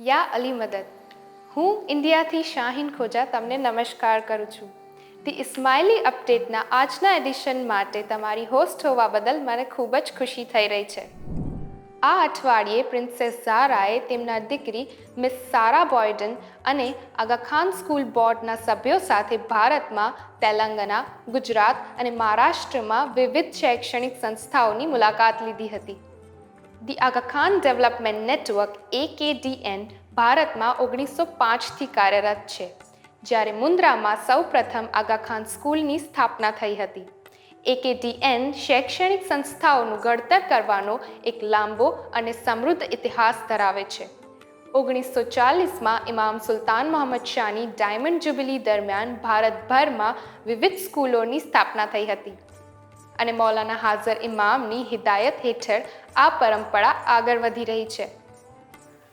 યા અલી મદદ. હું ઇન્ડિયાથી શાહીન ખોજા તમને નમસ્કાર કરું છું. ધી ઇસ્માઇલી અપડેટના આજના એડિશન માટે તમારી હોસ્ટ હોવા બદલ મને ખૂબ જ ખુશી થઈ રહી છે. આ અઠવાડિયે પ્રિન્સેસ ઝારાએ તેમના દીકરી મિસ સારા બોયડન અને આગા ખાન સ્કૂલ બોર્ડના સભ્યો સાથે ભારતમાં, તેલંગાના, ગુજરાત અને મહારાષ્ટ્રમાં વિવિધ શૈક્ષણિક સંસ્થાઓની મુલાકાત લીધી હતી. The Aga Khan development network AKDN ભારતમાં ઓગણીસો પાંચથી કાર્યરત છે, જ્યારે મુન્દ્રામાં સૌપ્રથમ આગા ખાન સ્કૂલની સ્થાપના થઈ હતી. એકેડીએન શૈક્ષણિક સંસ્થાઓનું ઘડતર કરવાનો એક લાંબો અને સમૃદ્ધ ઇતિહાસ ધરાવે છે. ઓગણીસો ચાલીસમાં ઇમામ સુલતાન મોહમ્મદ શાહની ડાયમંડ જ્યુબિલી દરમિયાન ભારતભરમાં વિવિધ સ્કૂલોની સ્થાપના થઈ હતી. અને મૌલાના હાજર ઇમામની હિદાયત હેઠળ આ પરંપરા આગળ વધી રહી છે.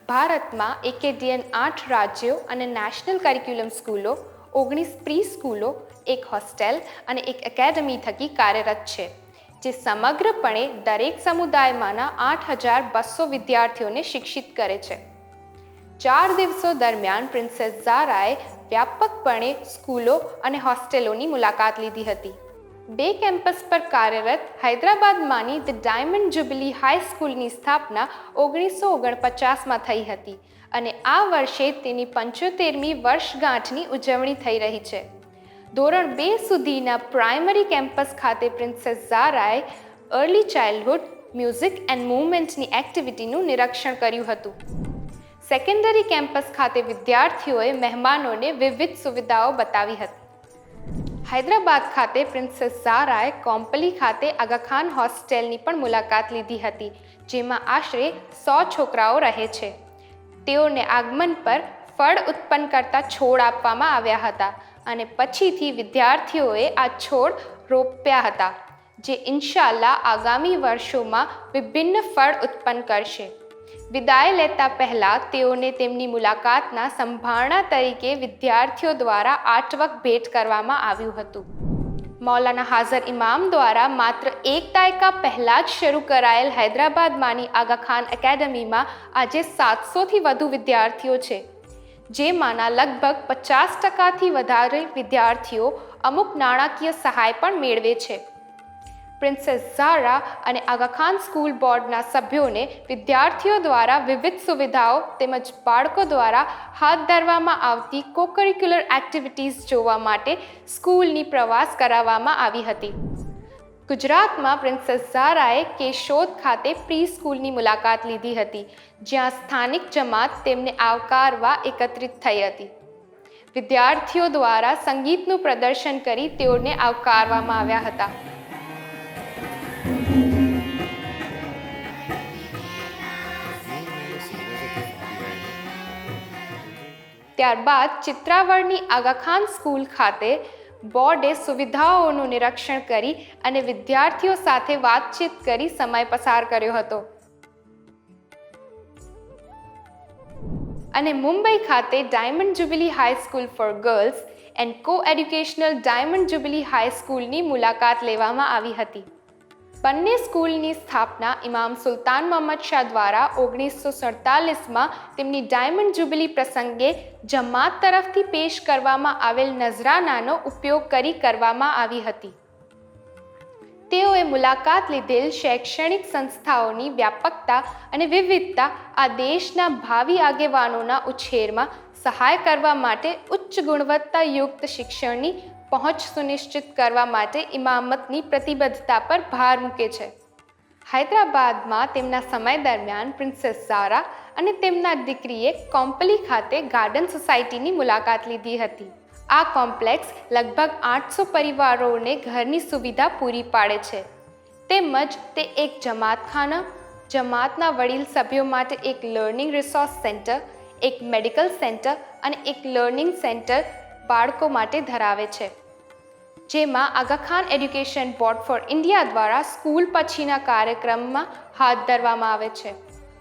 ભારતમાં એકેડીએન આઠ રાજ્યો અને નેશનલ કરિક્યુલમ સ્કૂલો, ઓગણીસ પ્રી સ્કૂલો એક હોસ્ટેલ અને એક એકેડમી થકી કાર્યરત છે, જે સમગ્રપણે દરેક સમુદાયમાંના આઠ હજાર બસો વિદ્યાર્થીઓને શિક્ષિત કરે છે. ચાર દિવસો દરમિયાન પ્રિન્સેસ ઝારાએ વ્યાપકપણે સ્કૂલો અને હોસ્ટેલોની મુલાકાત લીધી હતી. બે કેમ્પસ પર કાર્યરત હૈદરાબાદમાંની ધ ડાયમંડ જ્યુબિલી હાઈ સ્કૂલની સ્થાપના ઓગણીસો ઓગણપચાસમાં થઈ હતી અને આ વર્ષે તેની પંચોતેરમી વર્ષગાંઠની ઉજવણી થઈ રહી છે. ધોરણ બે સુધીના પ્રાઇમરી કેમ્પસ ખાતે પ્રિન્સેસ ઝારાએ અર્લી ચાઇલ્ડહુડ મ્યુઝિક એન્ડ મૂવમેન્ટની એક્ટિવિટીનું નિરીક્ષણ કર્યું હતું. સેકન્ડરી કેમ્પસ ખાતે વિદ્યાર્થીઓએ મહેમાનોને વિવિધ સુવિધાઓ બતાવી હતી. હૈદરાબાદ ખાતે પ્રિન્સેસ ઝારાએ કોમ્પલી ખાતે આગાખાન હોસ્ટેલની પણ મુલાકાત લીધી હતી, જેમાં આશરે સો છોકરાઓ રહે છે. તેઓને આગમન પર ફળ ઉત્પન્ન કરતા છોડ આપવામાં આવ્યા હતા અને પછીથી વિદ્યાર્થીઓએ આ છોડ રોપ્યા હતા, જે ઇન્શાલ્લાહ આગામી વર્ષોમાં વિભિન્ન ફળ ઉત્પન્ન કરશે. વિદાય લેતા પહેલાં તેઓને તેમની મુલાકાતના સંભારણા તરીકે વિદ્યાર્થીઓ દ્વારા આઠવક ભેટ કરવામાં આવ્યું હતું. મૌલાના હાજર ઇમામ દ્વારા માત્ર એક દાયકા પહેલાં જ શરૂ કરાયેલ હૈદરાબાદમાંની આગા ખાન એકેડમીમાં આજે સાતસોથી વધુ વિદ્યાર્થીઓ છે, જેમાંના લગભગ પચાસ ટકાથી વધારે વિદ્યાર્થીઓ અમુક નાણાકીય સહાય પણ મેળવે છે. પ્રિન્સેસ ઝારા અને આગા ખાન સ્કૂલ બોર્ડના સભ્યોને વિદ્યાર્થીઓ દ્વારા વિવિધ સુવિધાઓ તેમજ બાળકો દ્વારા હાથ ધરવામાં આવતી કોકરિક્યુલર એક્ટિવિટીઝ જોવા માટે સ્કૂલની પ્રવાસ કરાવવામાં આવી હતી. ગુજરાતમાં પ્રિન્સેસ ઝારાએ કેશોદ ખાતે પ્રી સ્કૂલની મુલાકાત લીધી હતી, જ્યાં સ્થાનિક જમાત તેમને આવકારવા એકત્રિત થઈ હતી. વિદ્યાર્થીઓ દ્વારા સંગીતનું પ્રદર્શન કરી તેઓને આવકારવામાં આવ્યા હતા. ત્યારબાદ ચિત્રાવળની આગાખાન સ્કૂલ ખાતે બોર્ડે સુવિધાઓનું નિરીક્ષણ કરી અને વિદ્યાર્થીઓ સાથે વાતચીત કરી સમય પસાર કર્યો હતો. અને મુંબઈ ખાતે diamond jubilee high school for girls and co educational diamond jubilee high સ્કૂલની મુલાકાત લેવામાં આવી હતી. બંને સ્કૂલની સ્થાપના ઇમામ સુલતાન મોહમ્મદ શાહ દ્વારા ઓગણીસો સડતાલીસમાં તેમની ડાયમંડ જુબિલી પ્રસંગે જમાત તરફથી પેશ કરવામાં આવેલ નજરાનાનો ઉપયોગ કરી કરવામાં આવી હતી. તેઓએ મુલાકાત લીધેલ શૈક્ષણિક સંસ્થાઓની વ્યાપકતા અને વિવિધતા આ દેશના ભાવિ આગેવાનોના ઉછેરમાં સહાય કરવા માટે ઉચ્ચ ગુણવત્તાયુક્ત શિક્ષણની પહોંચ સુનિશ્ચિત કરવા માટે ઇમામતની પ્રતિબદ્ધતા પર ભાર મૂકે છે. હૈદરાબાદમાં તેમના સમય દરમિયાન પ્રિન્સેસ ઝારા અને તેમના દીકરીએ કોમ્પલી ખાતે ગાર્ડન સોસાયટીની મુલાકાત લીધી હતી. આ કોમ્પ્લેક્સ લગભગ આઠસો પરિવારોને ઘરની સુવિધા પૂરી પાડે છે. તેમજ તે એક જમાતખાના, જમાતના વડીલ સભ્યો માટે એક લર્નિંગ રિસોર્સ સેન્ટર, એક મેડિકલ સેન્ટર અને એક લર્નિંગ સેન્ટર બાળકો માટે ધરાવે છે. જેમાં Aga Khan education board for India દ્વારા સ્કૂલ પછીના કાર્યક્રમમાં હાથ ધરવામાં આવે છે.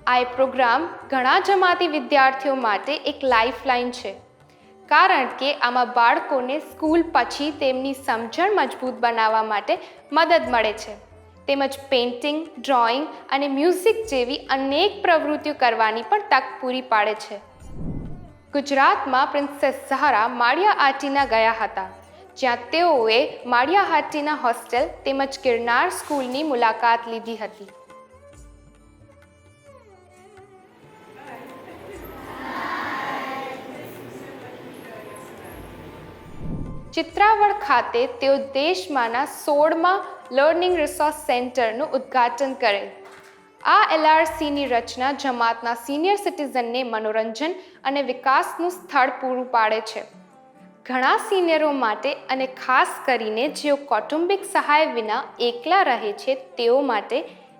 આ પ્રોગ્રામ ઘણા જમાતી વિદ્યાર્થીઓ માટે એક લાઇફલાઇન છે. કારણ કે આમાં બાળકોને સ્કૂલ પછી તેમની સમજણ મજબૂત બનાવવા માટે મદદ મળે છે. તેમજ પેઇન્ટિંગ, ડ્રોઈંગ અને મ્યુઝિક જેવી અનેક પ્રવૃત્તિઓ કરવાની પણ તક પૂરી પાડે છે. ગુજરાતમાં પ્રિન્સેસ સહારા માળિયા આટીના ગયા હતા, જ્યાં તેઓએ માળિયા હાટીના હોસ્ટેલ તેમજ ગિરનાર સ્કૂલની મુલાકાત લીધી હતી. ચિત્રાવડ ખાતે તેઓ દેશમાંના સોળમાં લર્નિંગ રિસોર્સ સેન્ટરનું ઉદ્ઘાટન કરેલ. આ એલઆરસીની રચના જમાતના સિનિયર સિટીઝનને મનોરંજન અને વિકાસનું સ્થળ પૂરું પાડે છે. ઘણા સિનિયરો માટે અને ખાસ કરીને જેઓ કૌટુંબિક સહાય વિના એકલા રહે છે, તેઓ માટે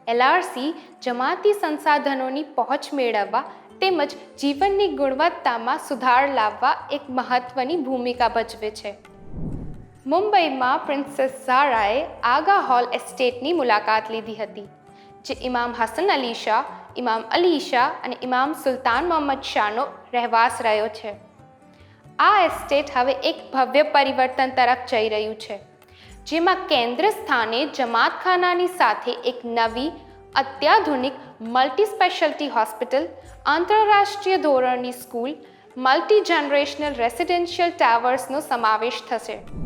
એલઆરસી જમાતી સંસાધનોની પહોંચ મેળવવા તેમજ જીવનની ગુણવત્તામાં સુધાર લાવવા એક મહત્વની ભૂમિકા ભજવે છે. મુંબઈમાં પ્રિન્સેસ ઝારાએ આગા હોલ એસ્ટેટની મુલાકાત લીધી હતી. જે ઇમામ હસન અલી શાહ, ઇમામ અલી શાહ અને ઇમામ સુલતાન મોહમ્મદ શાહનો રહેવાસ રહ્યો છે. આ એસ્ટેટ હવે એક ભવ્ય પરિવર્તન તરફ જઈ રહ્યું છે, જેમાં કેન્દ્ર સ્થાને જમાતખાનાની સાથે એક નવી, અત્યાધુનિક મલ્ટી સ્પેશિયાલિટી હોસ્પિટલ આંતરરાષ્ટ્રીય ધોરણની સ્કૂલ મલ્ટી જનરેશનલ રેસિડેન્શિયલ ટાવર્સનો સમાવેશ થશે.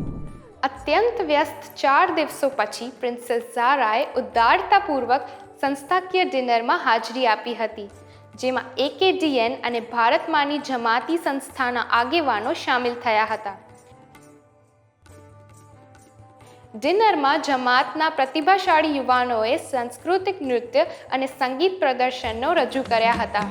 અત્યંત વ્યસ્ત ચાર દિવસો પછી પ્રિન્સેસ ઝારાએ ઉદારતાપૂર્વક સંસ્થાકીય ડિનરમાં હાજરી આપી હતી, જેમાં એકેડીએન અને ભારતમાંની જમાતી સંસ્થાના આગેવાનો સામેલ થયા હતા. ડિનરમાં જમાતના પ્રતિભાશાળી યુવાનોએ સાંસ્કૃતિક નૃત્ય અને સંગીત પ્રદર્શનો રજૂ કર્યા હતા.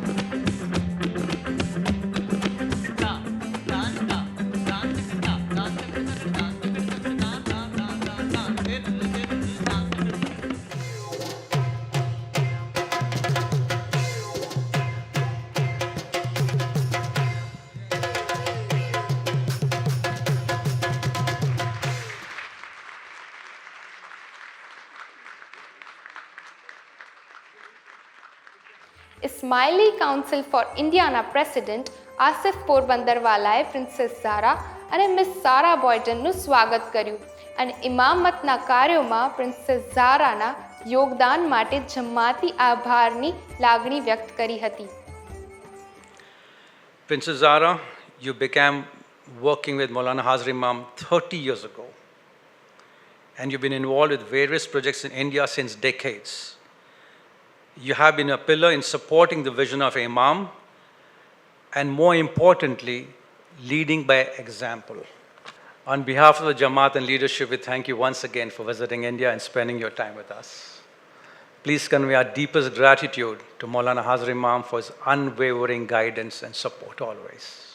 ઇસ્માઇલી કાઉન્સિલ ફોર ઇન્ડિયાના પ્રેસિડેન્ટ આસિફ પોરબંદરવાલાએ પ્રિન્સેસ ઝારા અને મિસ સારા બોયડનનું સ્વાગત કર્યું અને ઇમામતના કાર્યોમાં પ્રિન્સેસ ઝારાના યોગદાન માટે જમાતી આભારની લાગણી વ્યક્ત કરી હતી Princess Zara, you began working with Maulana Hazri Imam 30 years ago, and you've been involved with various projects in India since decades. You have been a pillar in supporting the vision of Imam, and more importantly, leading by example. On behalf of the Jamaat and leadership, we thank you once again for visiting India and spending your time with us. Please convey our deepest gratitude to Maulana Hazri Imam for his unwavering guidance and support always.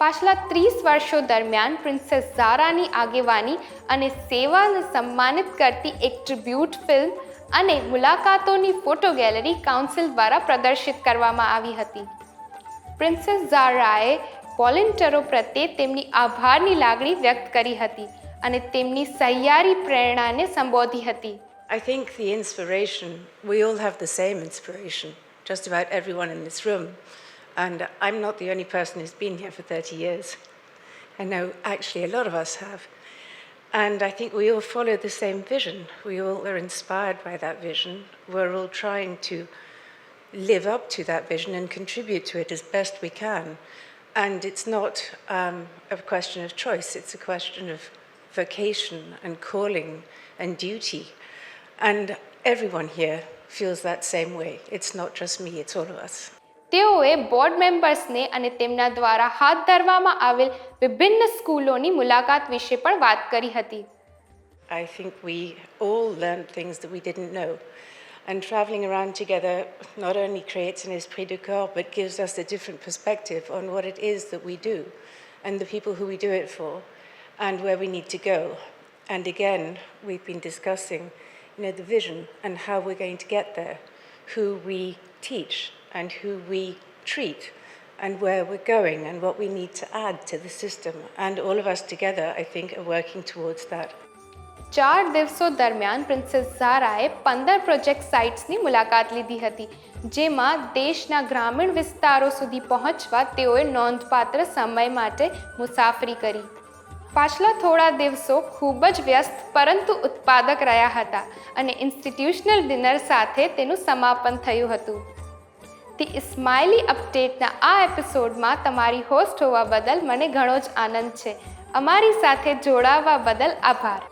પાછલા ત્રીસ વર્ષો દરમિયાન princess ઝારાની આગેવાની અને સેવાને સન્માનિત કરતી એક ટ્રિબ્યુટ ફિલ્મ અને મુલાકાતોની ફોટો ગેલેરી કાઉન્સિલ દ્વારા પ્રદર્શિત કરવામાં આવી હતી પ્રિન્સેસ ઝારાએ વોલેન્ટરો પ્રત્યે તેમની આભારની લાગણી વ્યક્ત કરી હતી અને તેમની સહિયારી પ્રેરણાને સંબોધી હતી I think the inspiration, we all have the same inspiration, just about everyone in this room. And I'm not the only person who's been here for 30 years. I know actually a lot of us have. And I think we all follow the same vision. We all are inspired by that vision. We're all trying to live up to that vision and contribute to it as best we can. And it's not um, a question of choice, it's a question of vocation and calling and duty. And everyone here feels that same way. It's not just me, it's all of us. તેઓએ board મેમ્બર્સને અને તેમના દ્વારા હાથ ધરવામાં આવેલ વિભિન્ન સ્કૂલોની મુલાકાત વિશે પણ વાત કરી હતી I think we all learned things that we didn't know. And traveling around together not only creates an esprit de corps, but gives us a different perspective on what it is that we do and the people who we do it for and where we need to go. And again, we've been discussing you know, the vision and how we're going to get there, who we teach and who we treat and where we're going and what we need to add to the system. And all of us together, I think, are working towards that. ચાર દિવસો દરમિયાન princess ઝારાએ પંદર project સાઇટ્સની મુલાકાત લીધી હતી જેમાં દેશના ગ્રામીણ વિસ્તારો સુધી પહોંચવા તેઓએ નોંધપાત્ર સમય માટે મુસાફરી કરી પાછલા થોડા દિવસો ખૂબ જ વ્યસ્ત, પરંતુ ઉત્પાદક રહ્યા હતા અને ઇન્સ્ટિટ્યુશનલ ડિનર સાથે તેનું સમાપન થયું હતું. ધી ઇસ્માઇલી અપડેટના આ એપિસોડમાં તમારી હોસ્ટ હોવા બદલ મને ઘણો જ આનંદ છે. અમારી સાથે જોડાવા બદલ આભાર.